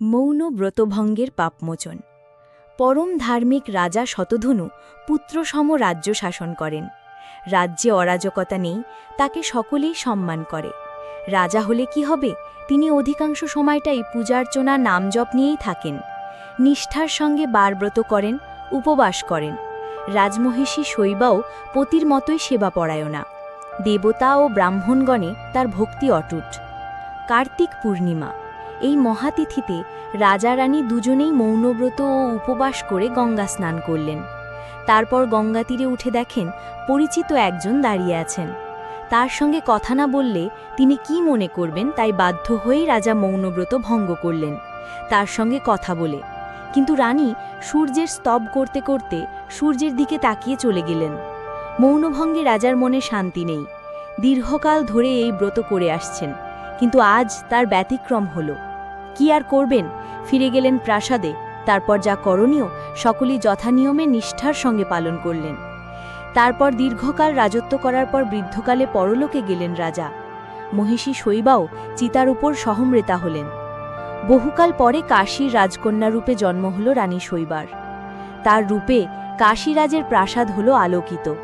মৌন ব্রতভঙ্গের পাপমোচন। পরম ধার্মিক রাজা শতধনু পুত্রসম রাজ্য শাসন করেন। রাজ্যে অরাজকতা নেই, তাকে সকলেই সম্মান করে। রাজা হলে কি হবে? তিনি অধিকাংশ সময়টাই পূজার্চনা, নামজপ নিয়েই থাকেন। নিষ্ঠার সঙ্গে বারব্রত করেন, উপবাস করেন। রাজমহিষী শৈবাও পতির মতোই সেবা পরায়ণা দেবতা ও ব্রাহ্মণগণে তার ভক্তি অটুট। কার্তিক পূর্ণিমা। এই মহাতিথিতে রাজা রানী দুজনেই মৌনব্রত ও উপবাস করে গঙ্গা স্নান করলেন। তারপর গঙ্গা তীরে উঠে দেখেন পরিচিত একজন দাঁড়িয়ে আছেন। তার সঙ্গে কথা না বললে তিনি কি মনে করবেন তাই বাধ্য হয়েই রাজা মৌনব্রত ভঙ্গ করলেন। তার সঙ্গে কথা বলে, কিন্তু রানী, সূর্যের স্তব করতে করতে সূর্যের দিকে তাকিয়ে চলে গেলেন। মৌনভঙ্গে রাজার মনে শান্তি নেই। দীর্ঘকাল ধরে এই ব্রত করে আসছেন, কিন্তু আজ তার ব্যতিক্রম হল। কি আর করবেন? ফিরে গেলেন প্রাসাদে। তারপর যা করণীয়, সকলেই যথানিয়মে নিষ্ঠার সঙ্গে পালন করলেন। তারপর দীর্ঘকাল রাজত্ব করার পর বৃদ্ধকালে পরলোকে গেলেন রাজা। মহিষী শৈবাও চিতার উপর সহমৃতা হলেন। বহুকাল পরে কাশীর রাজকন্যা রূপে জন্ম হল রানী শৈবার। তার রূপে কাশীরাজের প্রাসাদ হল আলোকিত।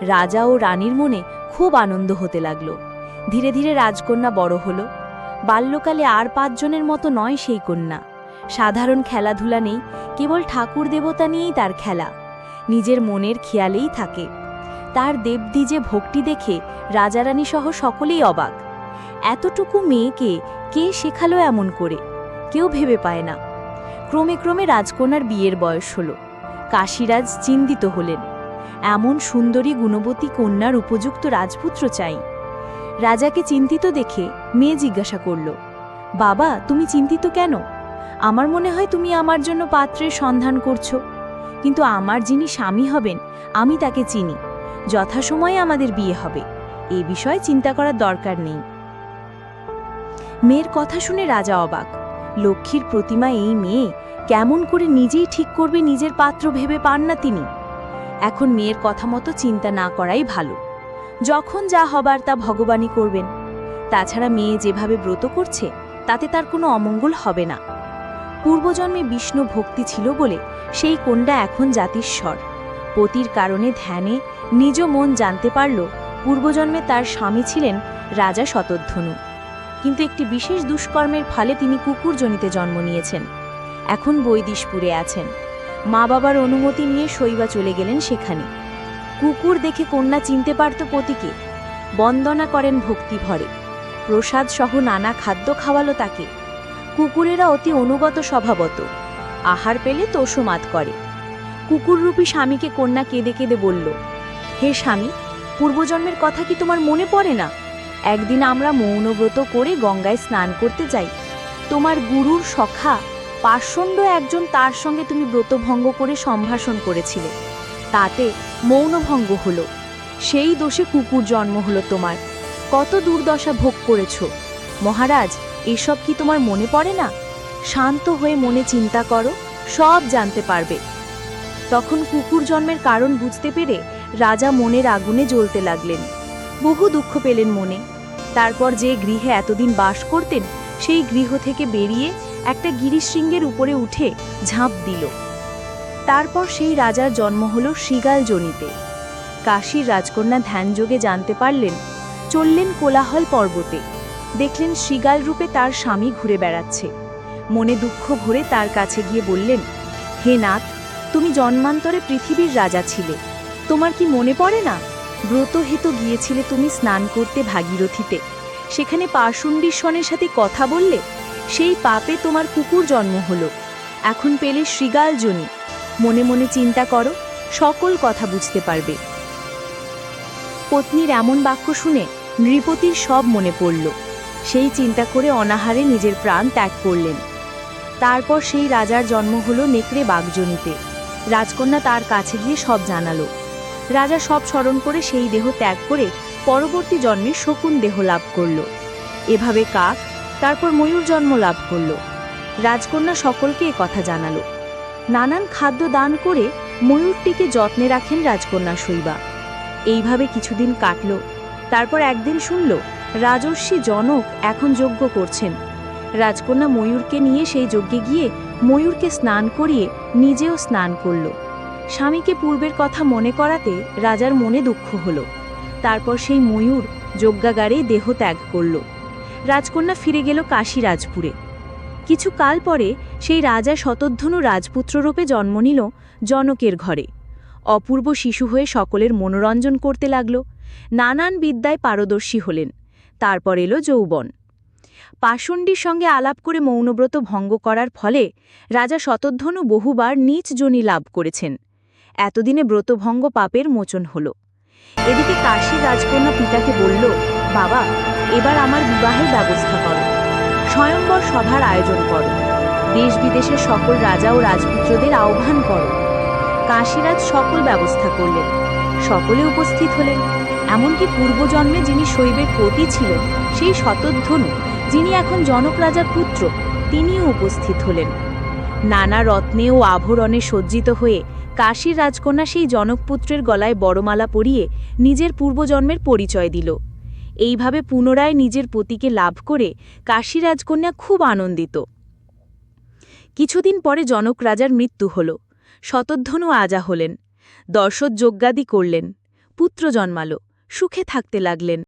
রাজা ও রানীর মনে খুব আনন্দ হতে লাগল। ধীরে ধীরে রাজকন্যা বড় হল। বাল্যকালে আর পাঁচজনের মতো নয় সেই কন্যা। সাধারণ খেলাধুলা নেই, কেবল ঠাকুর দেবতা নিয়েই তার খেলা। নিজের মনের খেয়ালেই থাকে। তার দেবদ্বিজে ভক্তি দেখে রাজারানী সহ সকলেই অবাক। এতটুকু মেয়েকে কে শেখালো এমন করে? কেউ ভেবে পায় না। ক্রমে ক্রমে রাজকন্যার বিয়ের বয়স হল। কাশীরাজ চিন্তিত হলেন। এমন সুন্দরী গুণবতী কন্যার উপযুক্ত রাজপুত্র চাই। রাজাকে চিন্তিত দেখে মেয়ে জিজ্ঞাসা করল, বাবা, তুমি চিন্তিত কেন? আমার মনে হয় তুমি আমার জন্য পাত্রের সন্ধান করছ। কিন্তু আমার যিনি স্বামী হবেন, আমি তাকে চিনি। যথাসময়ে আমাদের বিয়ে হবে। এ বিষয়ে চিন্তা করার দরকার নেই। মেয়ের কথা শুনে রাজা অবাক। লক্ষ্মীর প্রতিমা এই মেয়ে কেমন করে নিজেই ঠিক করবে নিজের পাত্র ভেবে পান না তিনি। এখন মেয়ের কথা মতো চিন্তা না করাই ভালো। যখন যা হবার তা ভগবানই করবেন। তাছাড়া মেয়ে যেভাবে ব্রত করছে, তাতে তার কোনো অমঙ্গল হবে না। পূর্বজন্মে বিষ্ণু ভক্তি ছিল বলে সেই কোনটা এখন জাতিস্বর পতির কারণে ধ্যানে নিজ মন জানতে পারল পূর্বজন্মে তার স্বামী ছিলেন রাজা শতধ্বনু। কিন্তু একটি বিশেষ দুষ্কর্মের ফলে তিনি কুকুরজনিতে জন্ম নিয়েছেন। এখন বৈদিশপুরে আছেন। মা বাবার অনুমতি নিয়ে শৈবা চলে গেলেন সেখানে। কুকুর দেখে কন্যা চিনতে পারত পতিকে। বন্দনা করেন ভক্তি ভরে। প্রসাদ সহ নানা খাদ্য খাওয়ালো তাকে। কুকুরেরা অতি অনুগত স্বভাবত। আহার পেলে তোষমাত করে। কুকুররূপী স্বামীকে কন্যা কেঁদে কেঁদে বলল, হে স্বামী, পূর্বজন্মের কথা কি তোমার মনে পড়ে না? একদিন আমরা মৌনব্রত করে গঙ্গায় স্নান করতে যাই। তোমার গুরুর সখা পার্শ্বণ্ড একজন তার সঙ্গে তুমি ব্রতভঙ্গ করে সম্ভাষণ করেছিলে। তাতে মৌনভঙ্গ হলো। সেই দোষে কুকুর জন্ম হলো তোমার। কত দুর্দশা ভোগ করেছ। মহারাজ, এসব কি তোমার মনে পড়ে না? শান্ত হয়ে মনে চিন্তা করো, সব জানতে পারবে। তখন কুকুর জন্মের কারণ বুঝতে পেরে রাজা মনের আগুনে জ্বলতে লাগলেন। বহু দুঃখ পেলেন মনে। তারপর যে গৃহে এতদিন বাস করতেন, সেই গৃহ থেকে বেরিয়ে একটা গিরিশৃঙ্গের উপরে উঠে ঝাঁপ দিল। তারপর সেই রাজার জন্ম হল শৃগাল জনিতে কাশীর রাজকন্যা ধ্যানযোগে জানতে পারলেন, চললেন কোলাহল পর্বতে। দেখলেন শৃগাল রূপে তার স্বামী ঘুরে বেড়াচ্ছে। মনে দুঃখ ভরে তার কাছে গিয়ে বললেন, হে নাথ, তুমি জন্মান্তরে পৃথিবীর রাজা ছিলে। তোমার কি মনে পড়ে না? ব্রত হেতু গিয়েছিলে তুমি স্নান করতে ভাগীরথীতে। সেখানে পাশুণ্ডীশ্বনের সাথে কথা বললে, সেই পাপে তোমার কুকুর জন্ম হলো। এখন পেলে শৃগাল জনি মনে মনে চিন্তা করো, সকল কথা বুঝতে পারবে। পত্নীর এমন বাক্য শুনে নৃপতির সব মনে পড়ল। সেই চিন্তা করে অনাহারে নিজের প্রাণ ত্যাগ করলেন। তারপর সেই রাজার জন্ম হলো নেকড়ে বাঘজনিতে। রাজকন্যা তার কাছে গিয়ে সব জানালো। রাজা সব স্মরণ করে সেই দেহ ত্যাগ করে পরবর্তী জন্মে শকুন দেহ লাভ করল। এভাবে কাক, তারপর ময়ূর জন্ম লাভ করল। রাজকন্যা সকলকে কথা জানালো। নানান খাদ্য দান করে ময়ূরটিকে যত্নে রাখেন রাজকন্যা শৈবা। এইভাবে কিছুদিন কাটল, তারপর একদিন শুনল, রাজর্ষি জনক এখন যজ্ঞ করছেন। রাজকন্যা ময়ূরকে নিয়ে সেই যজ্ঞে গিয়ে ময়ূরকে স্নান করিয়ে নিজেও স্নান করল। স্বামীকে পূর্বের কথা মনে করাতে রাজার মনে দুঃখ হল। তারপর সেই ময়ূর যজ্ঞাগারে দেহ ত্যাগ করল। রাজকন্যা ফিরে গেল কাশীরাজপুরে। কিছু কাল পরে সেই রাজা শতধ্বনু রাজপুত্ররূপে জন্ম নিল জনকের ঘরে। অপূর্ব শিশু হয়ে সকলের মনোরঞ্জন করতে লাগল। নানান বিদ্যায় পারদর্শী হলেন। তারপর এলো যৌবন। পাষণ্ডীর সঙ্গে আলাপ করে মৌনব্রত ভঙ্গ করার ফলে রাজা শতধ্বনু বহুবার নীচ জনি লাভ করেছেন। এতদিনে ব্রতভঙ্গ পাপের মোচন হল। এদিকে কাশী রাজকন্যা পিতাকে বলল, বাবা, এবার আমার বিবাহের ব্যবস্থা করো। স্বয়ংবর সভার আয়োজন করো। দেশ বিদেশের সকল রাজা ও রাজপুত্রদের আহ্বান করো। কাশীরাজ সকল ব্যবস্থা করলেন। সকলে উপস্থিত হলেন। এমনকি পূর্বজন্মে যিনি শৈবের পতি ছিলেন, সেই শতধ্বনু, যিনি এখন জনক রাজার পুত্র, তিনিও উপস্থিত হলেন। নানা রত্নে ও আভরণে সজ্জিত হয়ে কাশীর রাজকন্যা সেই জনকপুত্রের গলায় বড়মালা পরিয়ে নিজের পূর্বজন্মের পরিচয় দিল। এইভাবে পুনরায় নিজের পতিকে লাভ করে কাশী রাজকন্যা খুব আনন্দিত। কিছুদিন পরে জনক রাজার মৃত্যু হল। শতধনু আজা হলেন। দর্শত যজ্ঞাদি করলেন। পুত্র জন্মাল। সুখে থাকতে লাগলেন।